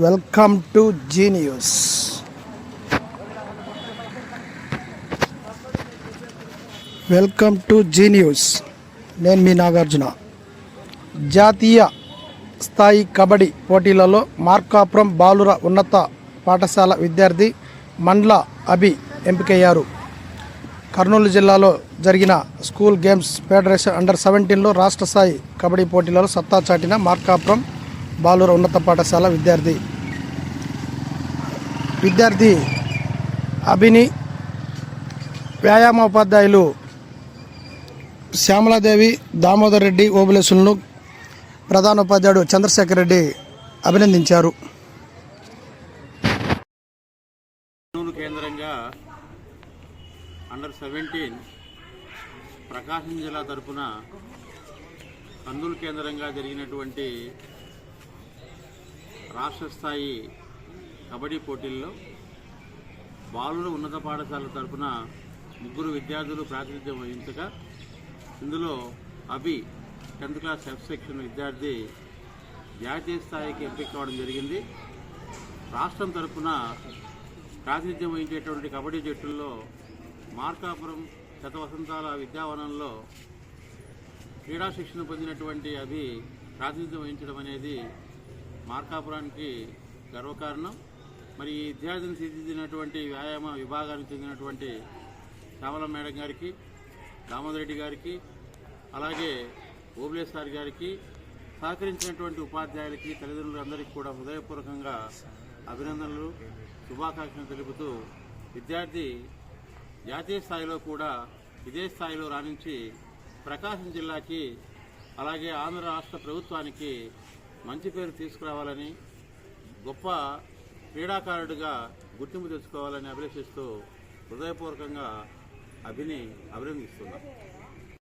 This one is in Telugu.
Welcome to Zee News welcome to Zee News నేను మీ నాగార్జున. జాతీయ స్థాయి కబడ్డీ పోటీలలో మార్కాపురం బాలుర ఉన్నత పాఠశాల విద్యార్థి మండ్ల అభి ఎంపికయ్యారు. కర్నూలు జిల్లాలో జరిగిన స్కూల్ గేమ్స్ ఫెడరేషన్ అండర్ సెవెంటీన్లో రాష్ట్ర స్థాయి కబడ్డీ పోటీలలో సత్తా చాటిన మార్కాపురం బాలూరు ఉన్నత పాఠశాల విద్యార్థి. విద్యార్థి అభిని వ్యాయామోపాధ్యాయులు శ్యామలాదేవి దామోదర్ రెడ్డి ఓబులేసులను ప్రధాన ఉపాధ్యాయుడు చంద్రశేఖర్ రెడ్డి అభినందించారు. కేంద్రంగా అండర్ సెవెంటీన్ ప్రకాశం జిల్లా తరఫున కందులు కేంద్రంగా జరిగినటువంటి రాష్ట్ర స్థాయి కబడ్డీ పోటీల్లో బాలుర ఉన్నత పాఠశాల తరపున ముగ్గురు విద్యార్థులు ప్రాతినిధ్యం వహించగా ఇందులో Abhi tenth class F section విద్యార్థి జాతీయ స్థాయికి ఎంపిక కావడం జరిగింది. రాష్ట్రం తరపున ప్రాతినిధ్యం వహించేటువంటి కబడ్డీ జట్టుల్లో మార్కాపురం శత వసంతాల విద్యావనంలో క్రీడా శిక్షణ పొందినటువంటి అభి ప్రాతినిధ్యం వహించడం అనేది మార్కాపురానికి గర్వకారణం. మరి ఈ విద్యార్థిని తీర్చిదిద్దినటువంటి వ్యాయామ విభాగానికి చెందినటువంటి శ్యామల మేడం గారికి దామోదర్ రెడ్డి గారికి అలాగే ఓబులేస్ సార్ గారికి సహకరించినటువంటి ఉపాధ్యాయులకి తల్లిదండ్రులందరికీ కూడా హృదయపూర్వకంగా అభినందనలు శుభాకాంక్షలు తెలుపుతూ విద్యార్థి జాతీయ స్థాయిలో కూడా ఇదే స్థాయిలో రాణించి ప్రకాశం జిల్లాకి అలాగే ఆంధ్ర రాష్ట్ర ప్రభుత్వానికి మంచి పేరు తీసుకురావాలని గొప్ప క్రీడాకారుడిగా గుర్తింపు తెచ్చుకోవాలని అభిలషిస్తూ హృదయపూర్వకంగా అభిని అభినందిస్తున్నాం.